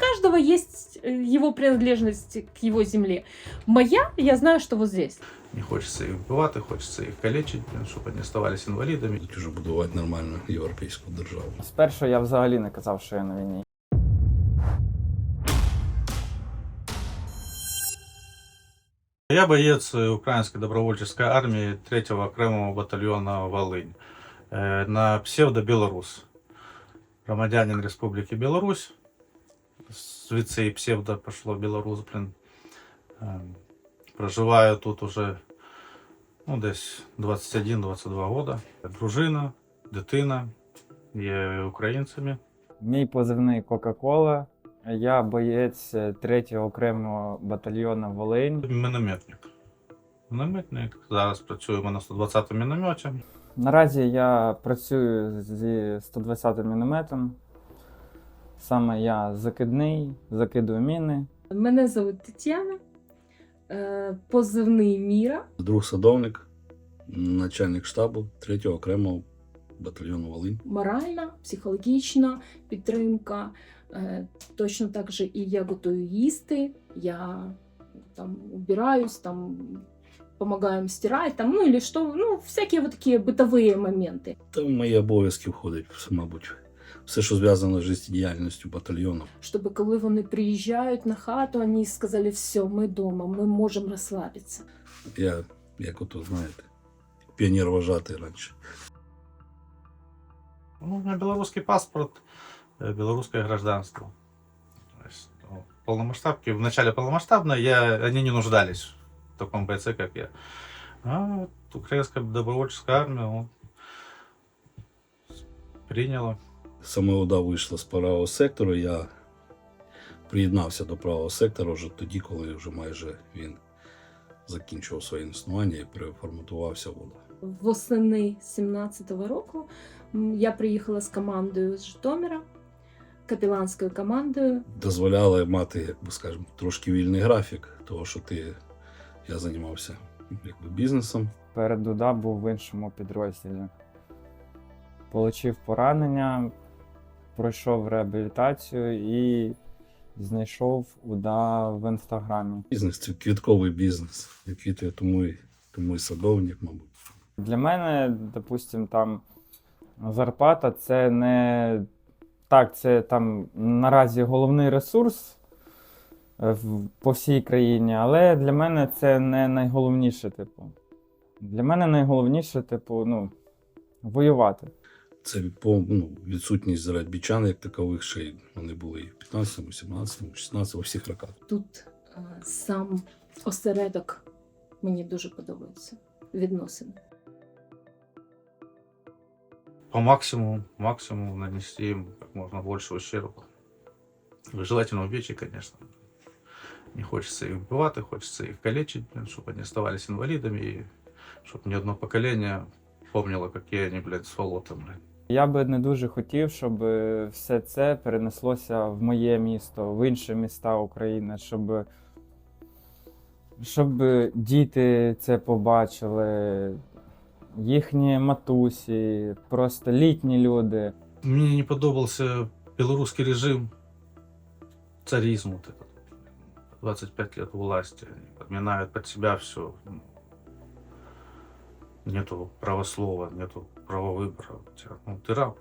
каждого есть э, его принадлежность к его земле. Моя, я знаю, что вот здесь. Не хочеться їх вбивати, хочеться їх калечити, блін, щоб вони ставалися інвалідами. Тут вже будувати нормальну європейську державу. Спершу я взагалі не казав, що я на війні. Я боец э, Украинской добровольческой армии 3-го окремого батальона «Волынь» э, на псевдо-Белорус. Громадянин Республики Беларусь. Звідси і псевдо пошло Беларусь, блін. Е, Проживаю тут уже ну, десь 21-22 года. Дружина, дитина, є українцями. Мій позивний Кока-Кола. Я боєць 3-го окремого батальйону Волинь. Мінометник. Мінометник. Зараз працюємо на 120-му мінометі. Наразі я працюю зі 120 мінометом. Саме я закидний, закидую міни. Мене зовут Тетяна, е, позивний Міра. Друг садовник, начальник штабу 3-го окремого батальйону Волинь. Моральна, психологічна підтримка. Е, Точно так же і я готую їсти, я там убираюсь, там помогаю стирать, там, ну или что, ну, всякие вот такие бытовые моменты. Та в мої обов'язки входить, мабуть, все, що зв'язано з життєдіяльністю батальйону. Щоб коли вони приїжджають на хату, вони сказали, все, ми вдома, ми можемо розслабитися. Я, як ото, знаєте, піонер вважати раніше. Ну, у меня белорусский паспорт, э, белорусское гражданство. То есть, ну, в полномасштабке, в начале полномасштабной я, они не нуждались в таком бойце, как я. А вот украинская добровольческая армия ну, приняла. Саме ОДА вийшла з правого сектору. Я приєднався до правого сектора вже тоді, коли вже майже він закінчував своє існування і переформатувався в ОДА. Восени 17-го року я приїхала з командою з Житомира, капеланською командою. дозволяли мати, як би скажемо, трошки вільний графік, того, що ти я займався якби бізнесом. Перед УДА був в іншому підрозділі. Получив поранення, пройшов реабілітацію і знайшов УДА в інстаграмі. Бізнес це квітковий бізнес. Я квітує, тому і тому і садовник, мабуть. Для мене, допустим, там зарплата це не так, це там наразі головний ресурс е, по всій країні, але для мене це не найголовніше, типу. Для мене найголовніше, типу, ну, воювати. Це по ну, відсутність заробітчан як такових, ще й вони були і в 15, 17, 16, у всіх роках. Тут е, сам осередок мені дуже подобається. Відносини. По максимуму, максимуму нанести им как можно больше ущерба. Желательно увечий, конечно. Не хочется их вбивати, хочется их калечить, чтобы они оставались инвалидами, и чтобы ни одно поколение помнило, какие они, блядь, сволоты, блядь. Я би не дуже хотів, щоб е, все це перенеслося в моє місто, в інші міста України, щоб, щоб діти це побачили, їхні матусі, просто літні люди. Мне не подобался белорусский режим, царизм вот 25 лет власти, они подминают под себя все. Нету правослова, нету права выбора. У тебя, Ну, ты раб,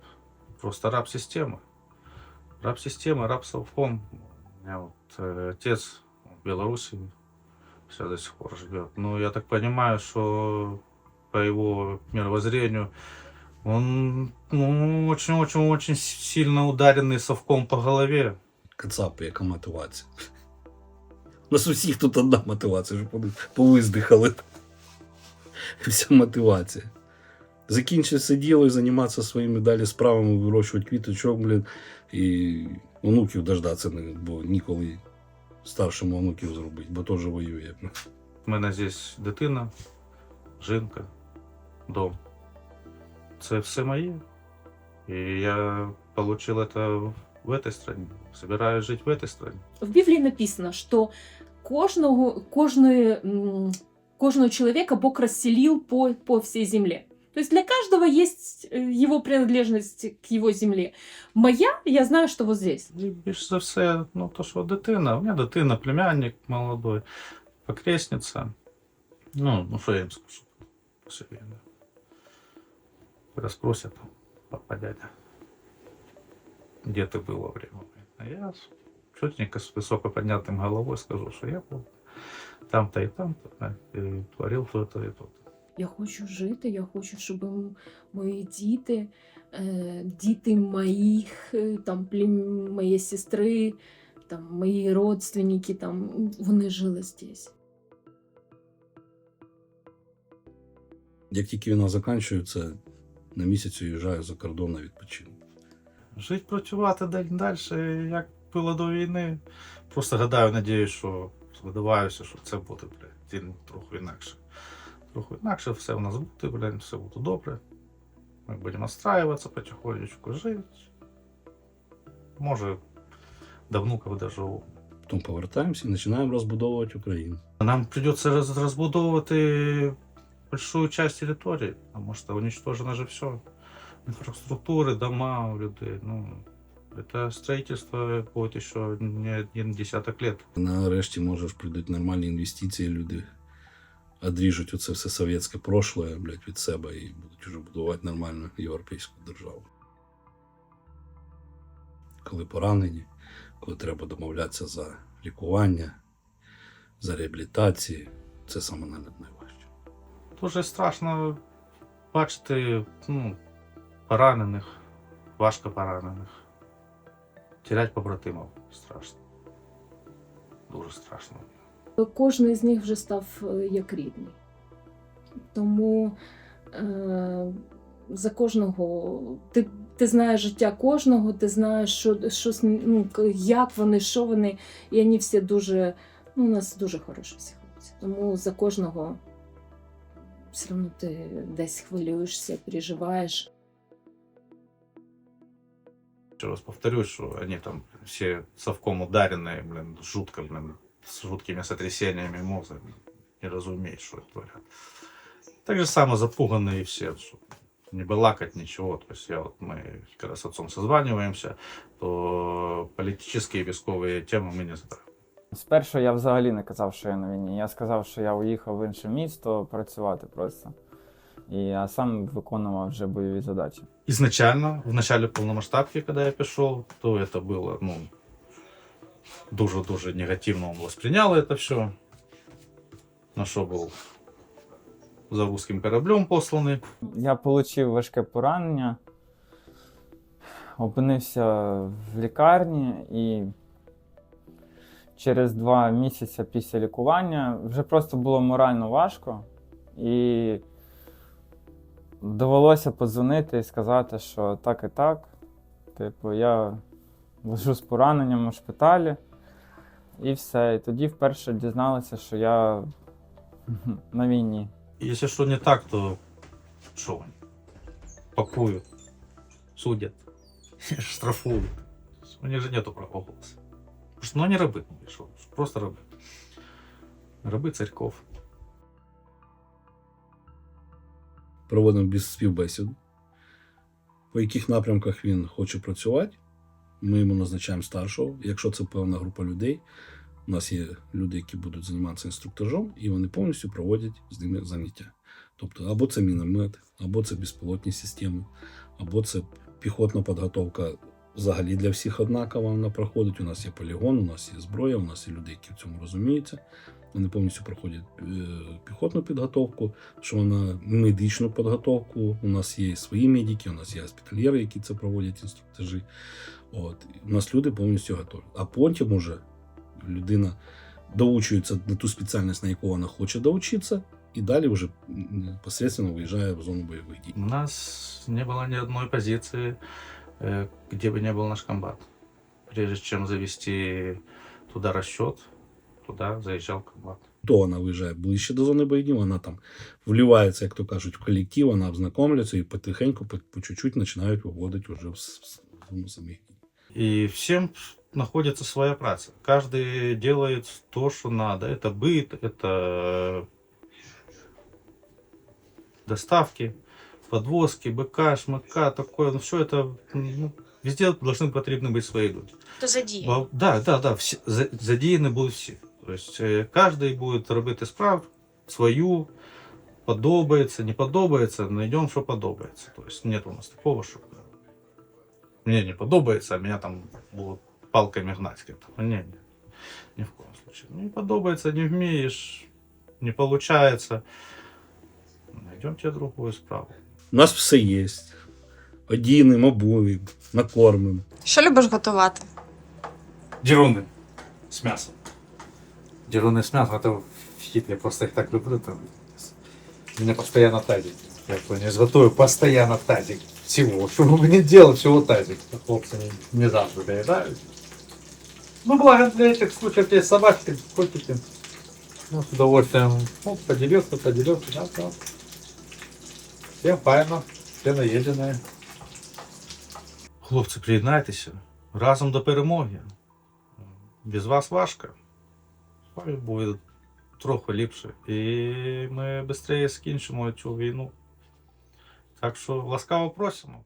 просто раб системы. Раб системы, раб совком. У меня вот э, отец в Беларуси все до сих пор живет. Ну, я так понимаю, что по его мировоззрению он ну, очень-очень-очень сильно ударенный совком по голове. Кацапи, яка мотивація. У нас у всіх тут одна мотивація, щоб вони повиздихали. Вся мотивація. Закінчити це діло і займатися своїми далі справами, вирощувати квіточок, блін, і онуків дождатися, не- бо ніколи старшому онуків зробити, бо теж воює. У мене здесь дитина, жінка, дом. Це все моє. І я получил это в этой стране. Собираюсь жить в этой стране. В Біблії написано, що кожного, кожної, м, кожного чоловіка Бог розселив по, по всій землі. То есть для каждого есть э, его принадлежность к его земле. Моя, я знаю, что вот здесь. І більш за все, ну то що дитина, у мене дитина, племянник молодой, покресниця. Ну, ну що я їм скажу після війни. Розпросять, папа, дядя, де ти був во время війни? А я чотенько з високо піднятим головою скажу, що я був Там-то і там-то, і творив то-то і то. Я хочу жити, я хочу, щоб мої діти, е, діти моїх, е, там, моєї сестри, там, мої родственники, там, вони жили здесь. Як тільки війна закінчується, на місяць уїжджаю за кордон на відпочинок. Жити, працювати далі, далі, як було до війни. Просто гадаю, надіюсь, що сподіваюся, що це буде блядь, трохи інакше. Трохи інакше все у нас буде, блядь, все буде добре. Ми будемо настраюватися потихонечку, жити. Може, до внуків доживу. Потім повертаємося і починаємо розбудовувати Україну. Нам придется раз- разбудовывать большую часть территории, потому что уничтожено же все. Инфраструктуры, дома у людей. Ну, это строительство будет еще не один десяток лет. Нарешті, може, ж прийдуть нормальні інвестиції, люди одріжуть оце все совєтське прошлое, блядь, від себе і будуть вже будувати нормальну європейську державу. Коли поранені, коли треба домовлятися за лікування, за реабілітацію, це саме най- найважче. Дуже страшно бачити ну, поранених, важко поранених. Терять побратимів страшно. Дуже страшно. Кожен з них вже став е, як рідний. Тому е, за кожного ти, ти знаєш життя кожного, ти знаєш, що, що ну, як вони, що вони, і вони всі дуже, ну, у нас дуже хороші всі хлопці. Тому за кожного все одно ти десь хвилюєшся, переживаєш. Еще раз повторюсь, что они там все совком ударенные, блин, жутко, блин, с жуткими сотрясениями мозга. блин, Не разумеешь, что это творят. Так же самое запуганные все, что не балакать ничего. То есть я вот, мы когда с отцом созваниваемся, то политические військовые темы мы не затрагиваем. Спершу я взагалі не казав, що я на війні. Я сказав, що я уїхав в інше місто працювати просто. І я сам виконував вже бойові задачі. Изначально, в начале полномасштабки, когда я пришел, то это было, ну, дуже-дуже негативно он воспринял это все. На що був за русским кораблем посланий. Я отримав важке поранення, опинився в лікарні і через два місяці після лікування вже просто було морально важко. І довелося подзвонити і сказати, що так і так. Типу, я лежу з пораненням у шпиталі, і все. І тоді вперше дізналися, що я на війні. Если что не так, то что они? Пакуют, судят, штрафуют. У них же нету права голоса. Потому что, ну, они рабы, ну, и что, просто рабы. Рабы царьков. Проводимо співбесіду, по яких напрямках він хоче працювати. Ми йому назначаємо старшого. Якщо це певна група людей, у нас є люди, які будуть займатися інструктажом, і вони повністю проводять з ними заняття. Тобто, або це міномет, або це безпілотні системи, або це піхотна підготовка взагалі для всіх однакова вона проходить. У нас є полігон, у нас є зброя, у нас є люди, які в цьому розуміються Вони повністю проходять е, піхотну підготовку, що вона медичну підготовку. У нас є свої медики, у нас є госпітальєри, які це проводять інструктажі. От у нас люди повністю готові. А потім уже людина доучується на ту спеціальність, на яку вона хоче доучитися, і далі вже м, непосредственно виїжджає в зону бойових дій. У нас не было ни одной позиции, э, где бы не был наш комбат. Прежде чем завести туда расчет, туда заезжал комбат. То вона виїжджає ближче до зони бойових дій, вона там вливається, як то кажуть, в колектив, вона ознакомлюється і потихеньку, по, по чуть-чуть починають виводити вже в с- в зону самих дій. И всем находится своя праца. Каждый делает то, что надо. Это быт, это доставки. подвозки, БК, ШМК, такое, ну все это, ну, везде должны потрібні бути свої люди. То задіє. Бо- Да, да, да, всі, за- задіяні будуть всі. Тобто е, кожен буде робити справу свою, подобається, не подобається, знайдемо, що подобається. Тобто нет у нас такого, що е, мені не подобається, а мене там будуть палками гнать. Ні, ні, ні в коем случае. Не подобається, не вмієш, не получается. Найдем тебе другую справу. У нас все є. Одінемо, обуємо, накормимо. Що любиш готувати? Деруны с мясом. С мясом, это хит, я просто их так люблю. Там. Меня постоянно тазик. Я не изготовлю, постоянно тазик. Всего. Что бы ни делал, всего тазик. Хлопцы не, не завжди доедают. Ну, благо для этих случаев есть собачки, котики. Ну, с удовольствием. Ну, поделился, поделился, да, да. Все файно, все наеденные. Хлопці, приєднайтеся. Разом до перемоги. Без вас важко. З буде трохи ліпше. І ми швидше скінчимо цю війну. Так що ласкаво просимо.